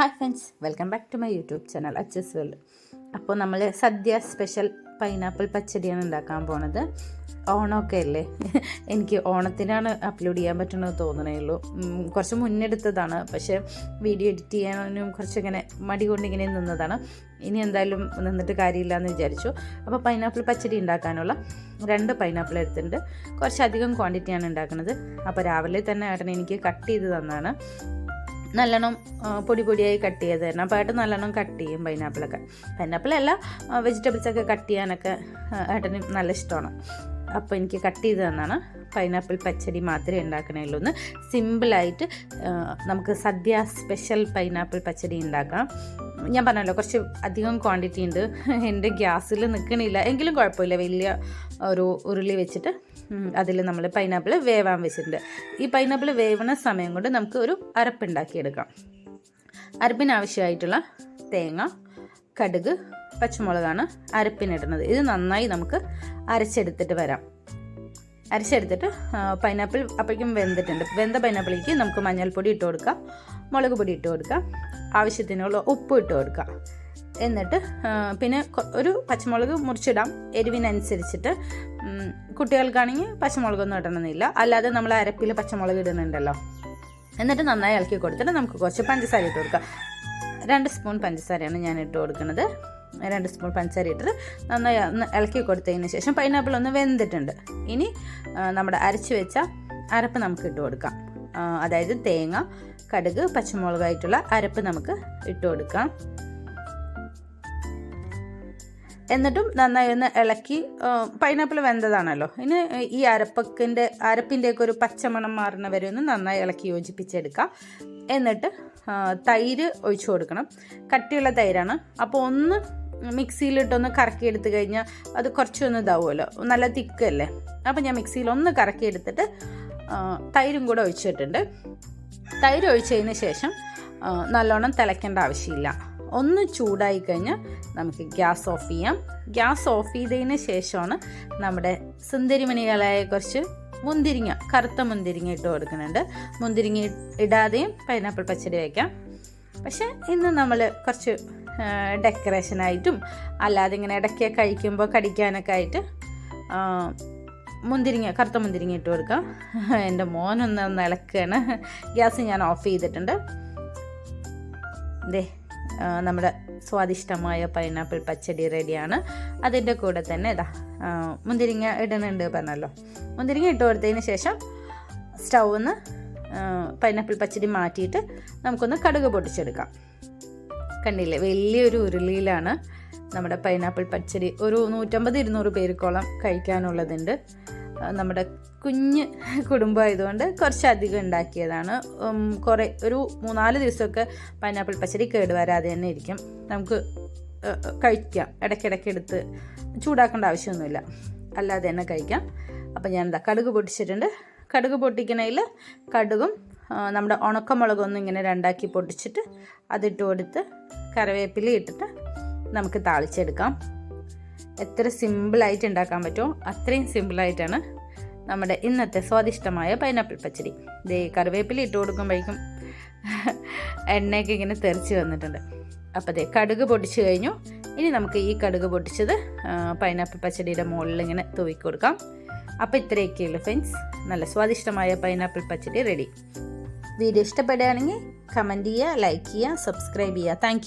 Hi friends welcome back to my YouTube channel Achus World. അപ്പോൾ നമ്മൾ സദ്യ special pineapple പച്ചടിയാണ് ഉണ്ടാക്കാൻ പോണത്. ഓണമൊക്കെ അല്ലേ? എനിക്ക് ഓണത്തിനാണ് അപ്ലോഡ് ചെയ്യാൻ പറ്റണമെന്ന് തോന്നണേ ഉള്ളൂ. കുറച്ച് മുന്നെടുത്തതാണ്. പക്ഷേ വീഡിയോ എഡിറ്റ് ചെയ്യാനും കുറച്ചിങ്ങനെ മടി കൊണ്ടിങ്ങനെ നിന്നതാണ്. ഇനി എന്തായാലും നിന്നിട്ട് കാര്യമില്ല എന്ന് വിചാരിച്ചു. അപ്പോൾ പൈനാപ്പിൾ പച്ചടി ഉണ്ടാക്കാനുള്ള രണ്ട് പൈനാപ്പിൾ എടുത്തിട്ടുണ്ട്. കുറച്ചധികം ക്വാണ്ടിറ്റിയാണ് ഉണ്ടാക്കുന്നത് അപ്പോൾ രാവിലെ തന്നെ ഏട്ടൻ എനിക്ക് കട്ട് ചെയ്ത് തന്നാണ്. നല്ലോണം പൊടി പൊടിയായി കട്ട് ചെയ്ത് തരണം. അപ്പോൾ ഏട്ടൻ നല്ലോണം കട്ട് ചെയ്യും പൈനാപ്പിളൊക്കെ പൈനാപ്പിൾ അല്ല വെജിറ്റബിൾസൊക്കെ കട്ട് ചെയ്യാനൊക്കെ ഏട്ടന് നല്ല ഇഷ്ടമാണ്. അപ്പോൾ എനിക്ക് കട്ട് ചെയ്ത് തന്നാണ്. പൈനാപ്പിൾ പച്ചടി മാത്രമേ ഉണ്ടാക്കണുള്ളൂ ഒന്ന് സിമ്പിളായിട്ട് നമുക്ക് സദ്യ സ്പെഷ്യൽ പൈനാപ്പിൾ പച്ചടി ഉണ്ടാക്കാം. ഞാൻ പറഞ്ഞല്ലോ കുറച്ച് അധികം ക്വാണ്ടിറ്റി ഉണ്ട്. എന്റെ ഗ്യാസിൽ നിൽക്കണില്ല. എങ്കിലും കുഴപ്പമില്ല. വലിയ ഒരു ഉരുളി വെച്ചിട്ട് അതിൽ നമ്മൾ പൈനാപ്പിൾ വേവാൻ വെച്ചിട്ടുണ്ട്. ഈ പൈനാപ്പിൾ വേവണ സമയം കൊണ്ട് നമുക്ക് ഒരു അരപ്പുണ്ടാക്കിയെടുക്കാം അരപ്പിന് ആവശ്യമായിട്ടുള്ള തേങ്ങ കടുക് പച്ചമുളകാണ് അരപ്പിനിടുന്നത്. ഇത് നന്നായി നമുക്ക് അരച്ചെടുത്തിട്ട് വരാം. അരച്ചെടുത്തിട്ട് പൈനാപ്പിൾ അപ്പോഴേക്കും വെന്തിട്ടുണ്ട്. വെന്ത പൈനാപ്പിളിലേക്ക് നമുക്ക് മഞ്ഞൾപ്പൊടി ഇട്ട് കൊടുക്കാം. മുളക് പൊടി ഇട്ട് കൊടുക്കാം. ആവശ്യത്തിനുള്ള ഉപ്പ് ഇട്ട് കൊടുക്കാം. എന്നിട്ട് പിന്നെ ഒരു പച്ചമുളക് മുറിച്ചിടാം. എരിവിനനുസരിച്ചിട്ട് കുട്ടികൾക്കാണെങ്കിൽ പച്ചമുളകൊന്നും ഇടണമെന്നില്ല. അല്ലാതെ നമ്മൾ അരപ്പിൽ പച്ചമുളക് ഇടുന്നുണ്ടല്ലോ. എന്നിട്ട് നന്നായി ഇളക്കി കൊടുത്തിട്ട് നമുക്ക് കുറച്ച് പഞ്ചസാര ഇട്ട് കൊടുക്കാം. രണ്ട് സ്പൂൺ പഞ്ചസാരയാണ് ഞാൻ ഇട്ട് കൊടുക്കുന്നത്. രണ്ട് സ്പൂൺ പഞ്ചസാര ഇട്ടിട്ട് നന്നായി ഒന്ന് ഇളക്കി കൊടുത്തതിന് ശേഷം പൈനാപ്പിൾ ഒന്ന് വെന്തിട്ടുണ്ട്. ഇനി നമ്മുടെ അരച്ച് വെച്ച അരപ്പ് നമുക്ക് ഇട്ട് കൊടുക്കാം. അതായത് തേങ്ങ കടുക് പച്ചമുളകായിട്ടുള്ള അരപ്പ് നമുക്ക് ഇട്ട് കൊടുക്കാം. എന്നിട്ടും നന്നായി ഒന്ന് ഇളക്കി പൈനാപ്പിൾ വെന്തതാണല്ലോ. ഇനി ഈ അരപ്പക്കിന്റെ അരപ്പിന്റെയൊക്കെ ഒരു പച്ചമണം മാറുന്ന വരെ ഒന്ന് നന്നായി ഇളക്കി യോജിപ്പിച്ചെടുക്കാം. എന്നിട്ട് തൈര് ഒഴിച്ചു കൊടുക്കണം. കട്ടിയുള്ള തൈരാണ്. അപ്പോൾ ഒന്ന് മിക്സിയിലിട്ടൊന്ന് കറക്കി എടുത്തു കഴിഞ്ഞാൽ അത് കുറച്ചൊന്ന് ഇതാവുമല്ലോ. നല്ല തിക്കല്ലേ? അപ്പോൾ ഞാൻ മിക്സിയിൽ ഒന്ന് കറക്കി എടുത്തിട്ട് തൈരും കൂടെ ഒഴിച്ചിട്ടുണ്ട്. തൈര് ഒഴിച്ചതിന് ശേഷം നല്ലോണം തിളയ്ക്കേണ്ട ആവശ്യമില്ല. ഒന്ന് ചൂടായി കഴിഞ്ഞാൽ നമുക്ക് ഗ്യാസ് ഓഫ് ചെയ്യാം. ഗ്യാസ് ഓഫ് ചെയ്തതിന് ശേഷമാണ് നമ്മുടെ സുന്ദരിമണികളായ കുറച്ച് മുന്തിരിങ്ങ കറുത്ത മുന്തിരിങ്ങ ഇട്ട് കൊടുക്കുന്നുണ്ട്. മുന്തിരിങ്ങ ഇടാതെയും പൈനാപ്പിൾ പച്ചടി വയ്ക്കാം. പക്ഷേ ഇന്ന് നമ്മൾ കുറച്ച് ഡെക്കറേഷനായിട്ടും അല്ലാതെ ഇങ്ങനെ ഇടയ്ക്ക് കഴിക്കുമ്പോൾ കടിക്കാനൊക്കെ ആയിട്ട് മുന്തിരിങ്ങ കറുത്ത മുന്തിരിങ്ങ ഇട്ട് കൊടുക്കാം. എന്റെ മോനൊന്ന് ഒന്ന് ഗ്യാസ് ഞാൻ ഓഫ് ചെയ്തിട്ടുണ്ട്. ദേ നമ്മുടെ സ്വാദിഷ്ടമായ പൈനാപ്പിൾ പച്ചടി റെഡിയാണ്. അതിന്റെ കൂടെ തന്നെ ഇതാ മുന്തിരിങ്ങ ഇടുന്നുണ്ട് പറഞ്ഞല്ലോ. മുന്തിരിങ്ങ ഇട്ട് കൊടുത്തതിന് ശേഷം സ്റ്റൗന്ന് പൈനാപ്പിൾ പച്ചടി മാറ്റിയിട്ട് നമുക്കൊന്ന് കടുക് പൊട്ടിച്ചെടുക്കാം. കണ്ടില്ലേ? വലിയൊരു ഉരുളിയിലാണ് നമ്മുടെ പൈനാപ്പിൾ പച്ചടി ഒരു നൂറ്റമ്പത് ഇരുന്നൂറ് പേർക്കോളം കഴിക്കാനുള്ളതുണ്ട്. നമ്മുടെ കുഞ്ഞ് കുടുംബമായതുകൊണ്ട് കുറച്ചധികം ഉണ്ടാക്കിയതാണ്. കുറേ ഒരു മൂന്നാൽ ദിവസമൊക്കെ പൈനാപ്പിൾ പച്ചടി കേടുവരാതെ തന്നെ ഇരിക്കും. നമുക്ക് കഴിക്കാം. ഇടയ്ക്കിടയ്ക്ക് എടുത്ത് ചൂടാക്കേണ്ട ആവശ്യമൊന്നുമില്ല. അല്ലാതെ തന്നെ കഴിക്കാം. അപ്പോൾ ഞാൻ എന്താ കടുക് പൊട്ടിച്ചിട്ടുണ്ട്. കടുക് പൊട്ടിക്കണതിൽ കടുകും നമ്മുടെ ഉണക്കമുളകൊന്നും ഇങ്ങനെ രണ്ടാക്കി പൊട്ടിച്ചിട്ട് അതിട്ട് കൊടുത്ത് കറിവേപ്പില ഇട്ടിട്ട് നമുക്ക് താളിച്ചെടുക്കാം. എത്ര സിമ്പിളായിട്ട് ഉണ്ടാക്കാൻ പറ്റുമോ? അത്രയും സിമ്പിളായിട്ടാണ് നമ്മുടെ ഇന്നത്തെ സ്വാദിഷ്ടമായ പൈനാപ്പിൾ പച്ചടി. ദേ കറിവേപ്പില ഇട്ട് കൊടുക്കുമ്പോഴേക്കും എണ്ണയൊക്കെ ഇങ്ങനെ തെറിച്ച് വന്നിട്ടുണ്ട്. അപ്പോൾ ദേ കടുക് പൊടിച്ച് കഴിഞ്ഞു. ഇനി നമുക്ക് ഈ കടുക് പൊടിച്ചത് പൈനാപ്പിൾ പച്ചടിയുടെ മുകളിൽ ഇങ്ങനെ തൂവി കൊടുക്കാം അപ്പോൾ ഇത്രയൊക്കെയുള്ളൂ ഫ്രണ്ട്സ് നല്ല സ്വാദിഷ്ടമായ പൈനാപ്പിൾ പച്ചടി റെഡി വീഡിയോ ഇഷ്ടപ്പെടുകയാണെങ്കിൽ കമന്റ് ചെയ്യുക ലൈക്ക് ചെയ്യുക സബ്സ്ക്രൈബ് ചെയ്യുക. താങ്ക്